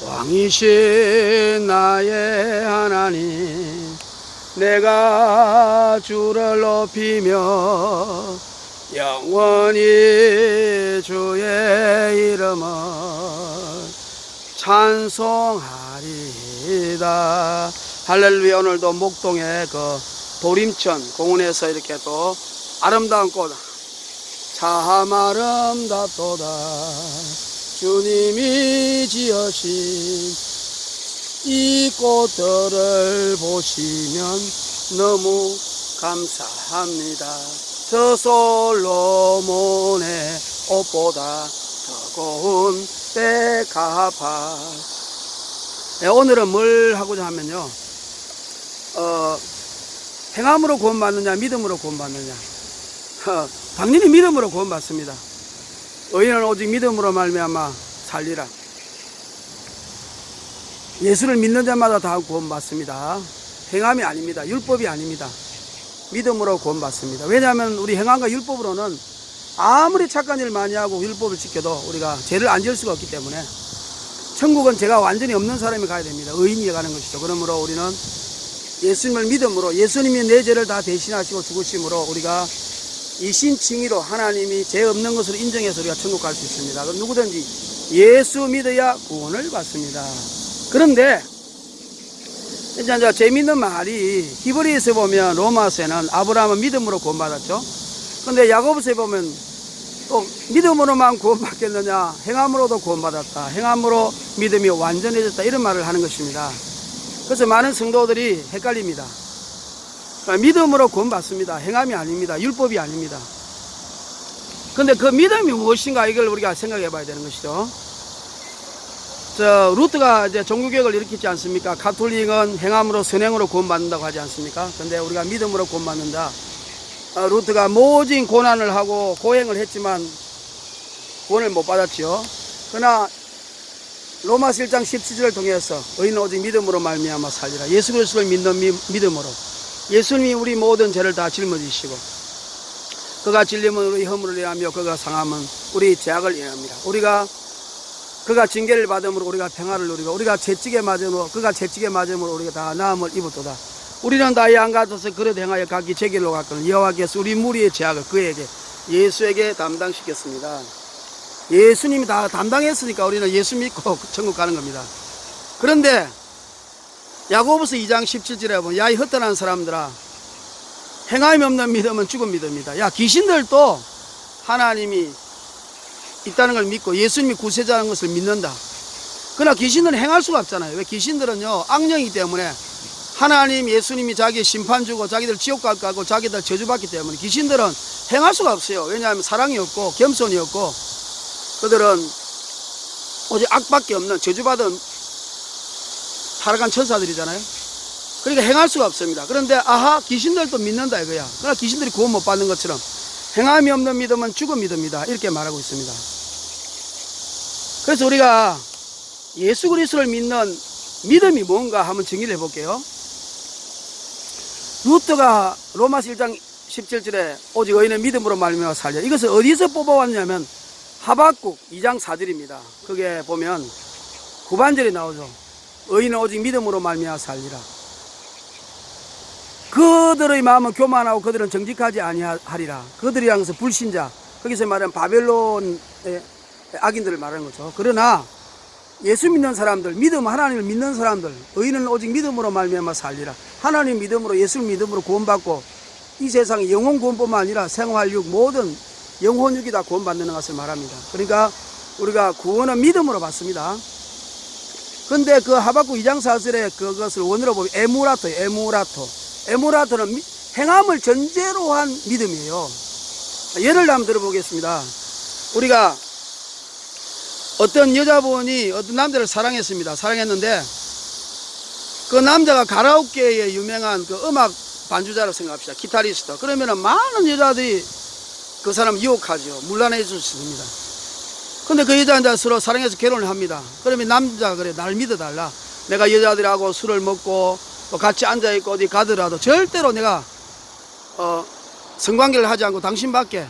왕이신 나의 하나님 내가 주를 높이며 영원히 주의 이름을 찬송하리다. 할렐루야 오늘도 목동의 그 도림천 공원에서 이렇게 또 아름다운 꽃 참 아름답도다 주님이 지으신 이 꽃들을 보시면 너무 감사합니다. 저 솔로몬의 옷보다 더 고운 백합화. 네, 오늘은 뭘 하고자 하면요. 어, 행함으로 구원받느냐, 믿음으로 구원받느냐. 어, 당연히 믿음으로 구원받습니다. 의인은 오직 믿음으로 말미암아 살리라. 예수를 믿는 자마다 다 구원받습니다. 행함이 아닙니다. 율법이 아닙니다. 믿음으로 구원받습니다. 왜냐하면 우리 행함과 율법으로는 아무리 착한 일 많이 하고 율법을 지켜도 우리가 죄를 안 지을 수가 없기 때문에 천국은 제가 완전히 없는 사람이 가야 됩니다. 의인이 가는 것이죠. 그러므로 우리는 예수님을 믿음으로 예수님이 내 죄를 다 대신하시고 죽으심으로 우리가 이 신칭의로 하나님이 죄 없는 것으로 인정해서 우리가 천국 갈 수 있습니다. 그럼 누구든지 예수 믿어야 구원을 받습니다. 그런데 이제 이제 재밌는 말이 히브리서에 보면 로마서에는 아브라함은 믿음으로 구원받았죠. 근데 야고보서에 보면 또 믿음으로만 구원받겠느냐 행함으로도 구원받았다. 행함으로 믿음이 완전해졌다. 이런 말을 하는 것입니다. 그래서 많은 성도들이 헷갈립니다. 그러니까 믿음으로 구원받습니다. 행함이 아닙니다. 율법이 아닙니다. 근데 그 믿음이 무엇인가 이걸 우리가 생각해 봐야 되는 것이죠. 저 루트가 이제 종교개혁을 일으키지 않습니까? 가톨릭은 행함으로 선행으로 구원받는다고 하지 않습니까? 근데 우리가 믿음으로 구원받는다. 어, 루트가 모진 고난을 하고 고행을 했지만 구원을 못 받았지요. 그러나 로마서 1장 17절을 통해서 의인은 오직 믿음으로 말미암아 살리라. 예수 그리스도를 믿는 미- 믿음으로 예수님이 우리 모든 죄를 다 짊어지시고 그가 진리면 우리 허물을 인하며 그가 상함은 우리 죄악을 인합니다. 우리가 그가 징계를 받음으로 우리가 평화를 누리고 우리가 채찍에 맞음으로 그가 채찍에 맞음으로 우리가 다 나음을 입었도다. 우리는 다양 같아서 그릇 행하여 각기 제 길로 갔거든 여호와께서 우리 무리의 죄악을 그에게 예수에게 담당시켰습니다. 예수님이 다 담당했으니까 우리는 예수 믿고 천국 가는 겁니다. 그런데 야고보서 2장 17절에 보면 야이 헛되는 사람들아 행함이 없는 믿음은 죽은 믿음이다. 야 귀신들도 하나님이 있다는 걸 믿고 예수님이 구세자라는 것을 믿는다. 그러나 귀신들은 행할 수가 없잖아요. 왜 귀신들은요 악령이기 때문에 하나님 예수님이 자기 심판 주고 자기들 지옥 갈 거고 자기들 저주받기 때문에 귀신들은 행할 수가 없어요. 왜냐하면 사랑이 없고 겸손이 없고 그들은 오직 악밖에 없는 저주받은 타락한 천사들이잖아요. 그러니까 행할 수가 없습니다. 그런데 아하 귀신들도 믿는다 이거야. 그러나 귀신들이 구원 못 받는 것처럼 행함이 없는 믿음은 죽은 믿음이다. 이렇게 말하고 있습니다. 그래서 우리가 예수 그리스도를 믿는 믿음이 뭔가 한번 정의를 해볼게요. 루터가 로마서 1장 17절에 오직 의인의 믿음으로 말미암아 살려. 이것을 어디서 뽑아왔냐면 하박국 2장 4절입니다. 그게 보면 9반절에 나오죠. 의인은 오직 믿음으로 말미암아 살리라. 그들의 마음은 교만하고 그들은 정직하지 아니하리라. 그들이 항상 불신자. 거기서 말하는 바벨론의 악인들을 말하는 거죠. 그러나 예수 믿는 사람들, 믿음 하나님을 믿는 사람들, 의인은 오직 믿음으로 말미암아 살리라. 하나님 믿음으로 예수 믿음으로 구원받고 이 세상에 영혼 구원뿐만 아니라 생활육 모든 영혼육이 다 구원받는 것을 말합니다. 그러니까 우리가 구원은 믿음으로 받습니다. 근데 그 하박국 2장 4절에 그것을 원으로 보면 에무라토, 에무라토. 에무라토는 미- 행함을 전제로 한 믿음이에요. 예를 한번 들어보겠습니다. 우리가 어떤 여자분이 어떤 남자를 사랑했습니다. 사랑했는데 그 남자가 가라오케의 유명한 그 음악 반주자라고 생각합시다. 기타리스트. 그러면은 많은 여자들이 그 사람 유혹하죠. 물란해 줄 수 있습니다. 근데 그 여자한테 서로 사랑해서 결혼을 합니다. 그러면 남자가 그래, 날 믿어달라. 내가 여자들하고 술을 먹고 또 같이 앉아있고 어디 가더라도 절대로 내가, 어, 성관계를 하지 않고 당신밖에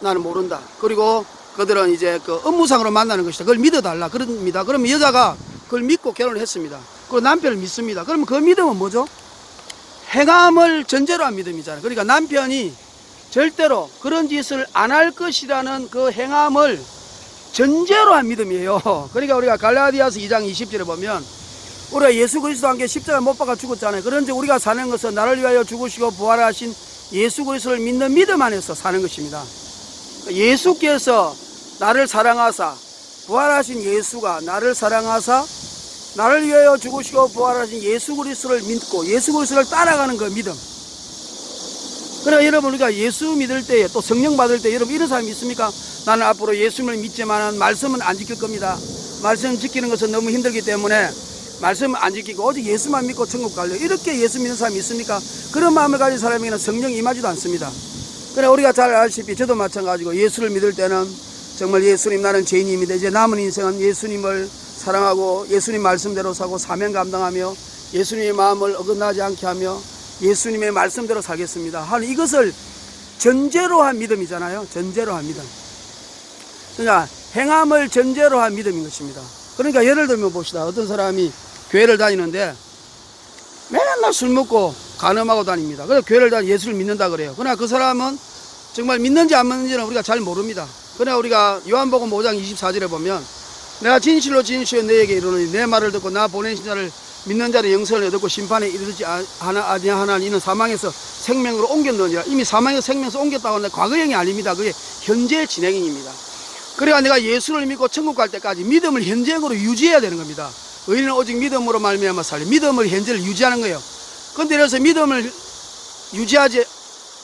나는 모른다. 그리고 그들은 이제 그 업무상으로 만나는 것이다. 그걸 믿어달라. 그럽니다. 그러면 여자가 그걸 믿고 결혼을 했습니다. 그리고 남편을 믿습니다. 그러면 그 믿음은 뭐죠? 행함을 전제로 한 믿음이잖아요. 그러니까 남편이 절대로 그런 짓을 안 할 것이라는 그 행함을 전제로 한 믿음이에요. 그러니까 우리가 갈라디아서 2장 20절에 보면 우리가 예수 그리스도와 함께 십자가 못 박아 죽었잖아요. 그런지 우리가 사는 것은 나를 위하여 죽으시고 부활하신 예수 그리스도를 믿는 믿음 안에서 사는 것입니다. 예수께서 나를 사랑하사 부활하신 예수가 나를 사랑하사 나를 위하여 죽으시고 부활하신 예수 그리스도를 믿고 예수 그리스도를 따라가는 그 믿음. 그러니까 여러분 우리가 예수 믿을 때에 또 성령 받을 때 여러분 이런 사람이 있습니까? 나는 앞으로 예수님을 믿지만 말씀은 안 지킬 겁니다. 말씀 지키는 것은 너무 힘들기 때문에 말씀 안 지키고 오직 예수만 믿고 천국 갈려 이렇게 예수 믿는 사람이 있습니까? 그런 마음을 가진 사람에게는 성령이 임하지도 않습니다. 그래 우리가 잘 알다시피 저도 마찬가지고 예수를 믿을 때는 정말 예수님 나는 죄인입니다. 이제 남은 인생은 예수님을 사랑하고 예수님 말씀대로 사고 사명 감당하며 예수님의 마음을 어긋나지 않게 하며 예수님의 말씀대로 살겠습니다. 하는 이것을 전제로 한 믿음이잖아요. 전제로 한 믿음. 그러니까 행함을 전제로 한 믿음인 것입니다. 그러니까 예를 들면 봅시다. 어떤 사람이 교회를 다니는데 맨날 술 먹고 간음하고 다닙니다. 그래서 교회를 다니 예수를 믿는다 그래요. 그러나 그 사람은 정말 믿는지 안 믿는지는 우리가 잘 모릅니다. 그러나 우리가 요한복음 5장 24절에 보면 내가 진실로 진실로 너에게 이르노니 내 말을 듣고 나 보내신 자를 믿는 자를 영생을 얻고 심판에 이르지 아니하나 이는 사망에서 생명으로 옮겼느니라 이미 사망에서 생명에서 옮겼다고 하는데 과거형이 아닙니다. 그게 현재 진행입니다. 그러니까 내가 예수를 믿고 천국 갈 때까지 믿음을 현재형으로 유지해야 되는 겁니다. 의인은 오직 믿음으로 말미암아 살리 믿음을 현재를 유지하는 거예요. 근데 그래서 믿음을 유지하지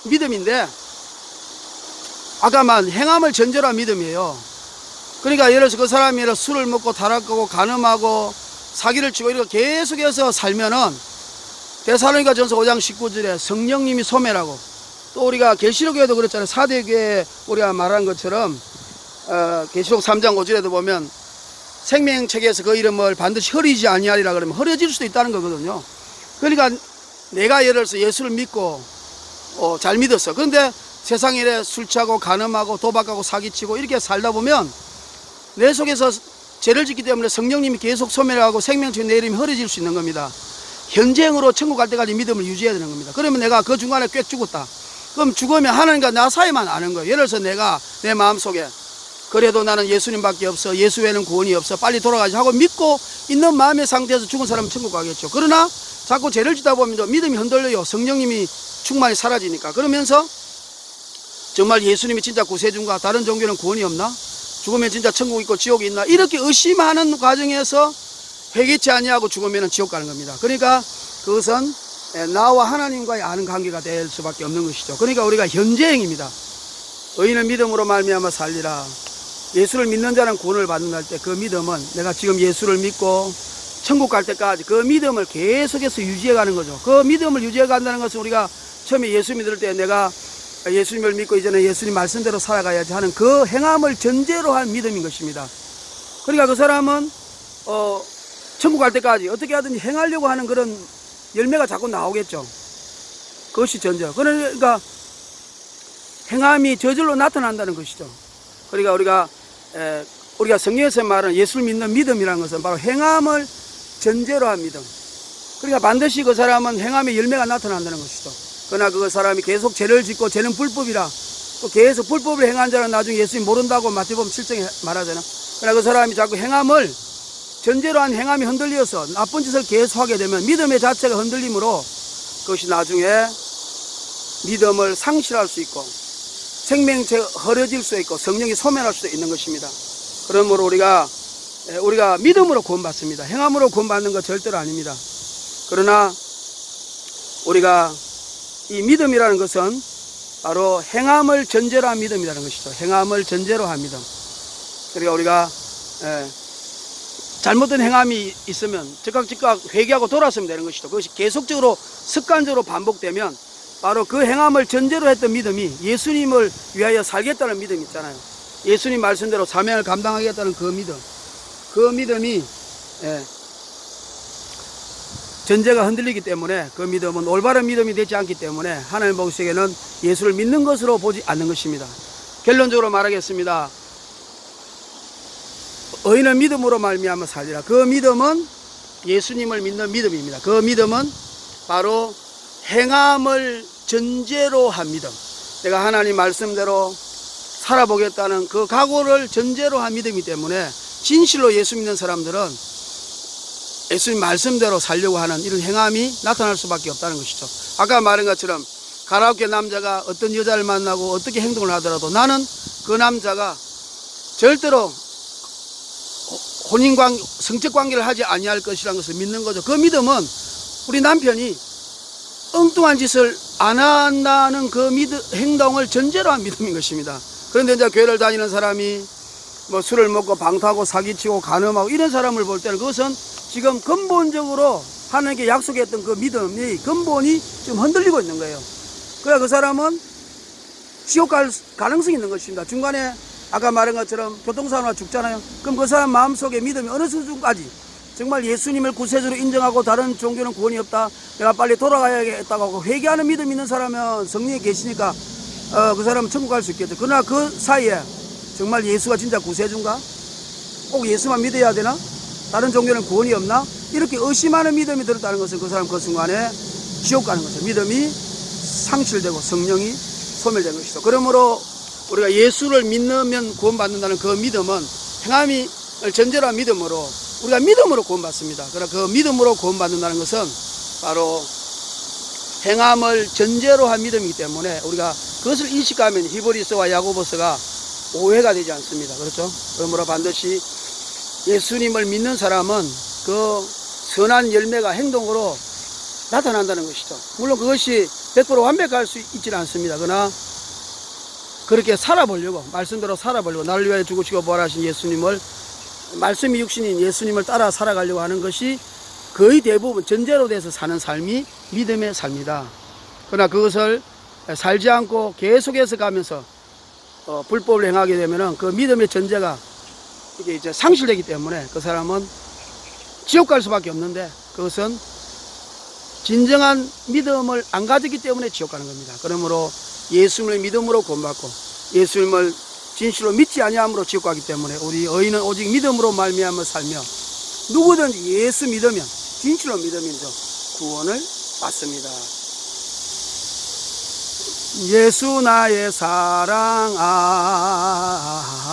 믿음인데 아까만 행함을 전제로 한 믿음이에요. 그러니까 예를 들어서 그 사람이 술을 먹고 타락하고 간음하고 사기를 치고 이렇게 계속해서 살면은 대사로니가 전서 5장 19절에 성령님이 소멸하고 또 우리가 계시록에도 그랬잖아요. 사대교회 우리가 말한 것처럼 어, 계시록 3장 5절에도 보면 생명책에서 그 이름을 반드시 흐리지 아니하리라 그러면 흐려질 수도 있다는 거거든요. 그러니까 내가 예를 들어서 예수를 믿고 어, 잘 믿었어. 그런데 세상에 이래 술 취하고 간음하고 도박하고 사기치고 이렇게 살다 보면 내 속에서 죄를 짓기 때문에 성령님이 계속 소멸하고 생명책 내림이 흐려질 수 있는 겁니다. 현재형으로 천국 갈 때까지 믿음을 유지해야 되는 겁니다. 그러면 내가 그 중간에 꽤 죽었다. 그럼 죽으면 하나님과 나 사이만 아는 거예요. 예를 들어서 내가 내 마음속에 그래도 나는 예수님밖에 없어. 예수 외에는 구원이 없어. 빨리 돌아가지 하고 믿고 있는 마음의 상태에서 죽은 사람은 천국 가겠죠. 그러나 자꾸 죄를 짓다 보면 믿음이 흔들려요. 성령님이 충만히 사라지니까. 그러면서 정말 예수님이 진짜 구세주인가? 다른 종교는 구원이 없나? 죽으면 진짜 천국 있고 지옥이 있나? 이렇게 의심하는 과정에서 회개치 아니하고 죽으면 지옥 가는 겁니다. 그러니까 그것은 나와 하나님과의 아는 관계가 될 수밖에 없는 것이죠. 그러니까 우리가 현재행입니다. 의인은 믿음으로 말미암아 살리라. 예수를 믿는 자는 구원을 받는다 할 때 그 믿음은 내가 지금 예수를 믿고 천국 갈 때까지 그 믿음을 계속해서 유지해 가는 거죠. 그 믿음을 유지해 간다는 것은 우리가 처음에 예수 믿을 때 내가 예수님을 믿고 이제는 예수님 말씀대로 살아가야지 하는 그 행함을 전제로 한 믿음인 것입니다. 그러니까 그 사람은 어 천국 갈 때까지 어떻게 하든지 행하려고 하는 그런 열매가 자꾸 나오겠죠. 그것이 전제. 그러니까 행함이 저절로 나타난다는 것이죠. 그러니까 우리가 에, 우리가 성경에서 말하는 예수를 믿는 믿음이라는 것은 바로 행함을 전제로 한 믿음. 그러니까 반드시 그 사람은 행함의 열매가 나타난다는 것이죠. 그러나 그 사람이 계속 죄를 짓고 죄는 불법이라 또 계속 불법을 행한 자는 나중에 예수님 모른다고 마태복음 7장에 말하잖아. 그러나 그 사람이 자꾸 행함을 전제로 한 행함이 흔들려서 나쁜 짓을 계속하게 되면 믿음의 자체가 흔들림으로 그것이 나중에 믿음을 상실할 수 있고 생명체가 흐려질 수 있고 성령이 소멸할 수도 있는 것입니다. 그러므로 우리가 에, 우리가 믿음으로 구원받습니다. 행함으로 구원받는 것 절대로 아닙니다. 그러나 우리가 이 믿음이라는 것은 바로 행함을 전제로 한 믿음이라는 것이죠. 행함을 전제로 한 믿음. 그러니까 우리가 에, 잘못된 행함이 있으면 즉각 즉각 회개하고 돌아서면 되는 것이죠. 그것이 계속적으로 습관적으로 반복되면 바로 그 행함을 전제로 했던 믿음이 예수님을 위하여 살겠다는 믿음 있잖아요. 예수님 말씀대로 사명을 감당하겠다는 그 믿음. 그 믿음이 예, 전제가 흔들리기 때문에 그 믿음은 올바른 믿음이 되지 않기 때문에 하나님 보시기에는 예수를 믿는 것으로 보지 않는 것입니다. 결론적으로 말하겠습니다. 의인은 믿음으로 말미암아 살리라. 그 믿음은 예수님을 믿는 믿음입니다. 그 믿음은 바로 행함을 전제로 한 믿음. 내가 하나님 말씀대로 살아보겠다는 그 각오를 전제로 한 믿음이기 때문에 진실로 예수 믿는 사람들은 예수님 말씀대로 살려고 하는 이런 행함이 나타날 수밖에 없다는 것이죠. 아까 말한 것처럼 가라오케 남자가 어떤 여자를 만나고 어떻게 행동을 하더라도 나는 그 남자가 절대로 혼인관 성적 관계를 하지 아니할 것이라는 것을 믿는 거죠. 그 믿음은 우리 남편이 엉뚱한 짓을 안 한다는 그 믿음, 행동을 전제로 한 믿음인 것입니다. 그런데 이제 교회를 다니는 사람이 뭐 술을 먹고 방타고 사기치고 간음하고 이런 사람을 볼 때는 그것은 지금 근본적으로 하나님께 약속했던 그 믿음이 근본이 지금 흔들리고 있는 거예요. 그래 그 사람은 지옥 갈 가능성이 있는 것입니다. 중간에 아까 말한 것처럼 교통사고나 죽잖아요. 그럼 그 사람 마음속에 믿음이 어느 수준까지 정말 예수님을 구세주로 인정하고 다른 종교는 구원이 없다. 내가 빨리 돌아가야겠다고 하고 회개하는 믿음 있는 사람은 성령이 계시니까 어, 그 사람은 천국 갈 수 있겠죠. 그러나 그 사이에 정말 예수가 진짜 구세주인가? 꼭 예수만 믿어야 되나? 다른 종교는 구원이 없나? 이렇게 의심하는 믿음이 들었다는 것은 그 사람 그 순간에 지옥 가는 거죠. 믿음이 상실되고 성령이 소멸된 것이죠. 그러므로 우리가 예수를 믿으면 구원받는다는 그 믿음은 행함이 전제로 한 믿음으로 우리가 믿음으로 구원받습니다. 그러나 그 믿음으로 구원받는다는 것은 바로 행함을 전제로 한 믿음이기 때문에 우리가 그것을 인식하면 히브리서와 야고보서가 오해가 되지 않습니다. 그렇죠? 그러므로 반드시 예수님을 믿는 사람은 그 선한 열매가 행동으로 나타난다는 것이죠. 물론 그것이 100% 완벽할 수 있지는 않습니다. 그러나 그렇게 살아보려고 말씀대로 살아보려고 나를 위하여 죽으시고 부활하신 예수님을 말씀이 육신인 예수님을 따라 살아가려고 하는 것이 거의 대부분 전제로 돼서 사는 삶이 믿음의 삶이다. 그러나 그것을 살지 않고 계속해서 가면서 어, 불법을 행하게 되면은 그 믿음의 전제가 이게 이제 상실되기 때문에 그 사람은 지옥 갈 수밖에 없는데 그것은 진정한 믿음을 안 가졌기 때문에 지옥 가는 겁니다. 그러므로 예수님을 믿음으로 구원받고 예수님을 진실로 믿지 아니함으로 지옥 가기 때문에 우리 의인은 오직 믿음으로 말미암아 살며 누구든지 예수 믿으면 진실로 믿으면 구원을 받습니다. 예수 나의 사랑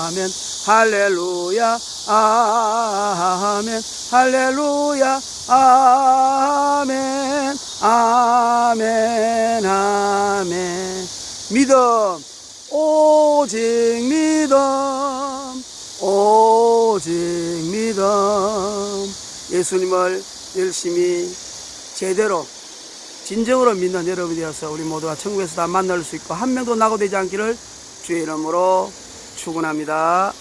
아멘 할렐루야 아멘. 할렐루야 아멘. 아멘 아멘. 믿음 오직 믿음. 오직 믿음. 예수님을 열심히 제대로 진정으로 믿는 여러분이 되어서 우리 모두가 천국에서 다 만날 수 있고 한 명도 낙오되지 않기를 주의 이름으로 축원합니다.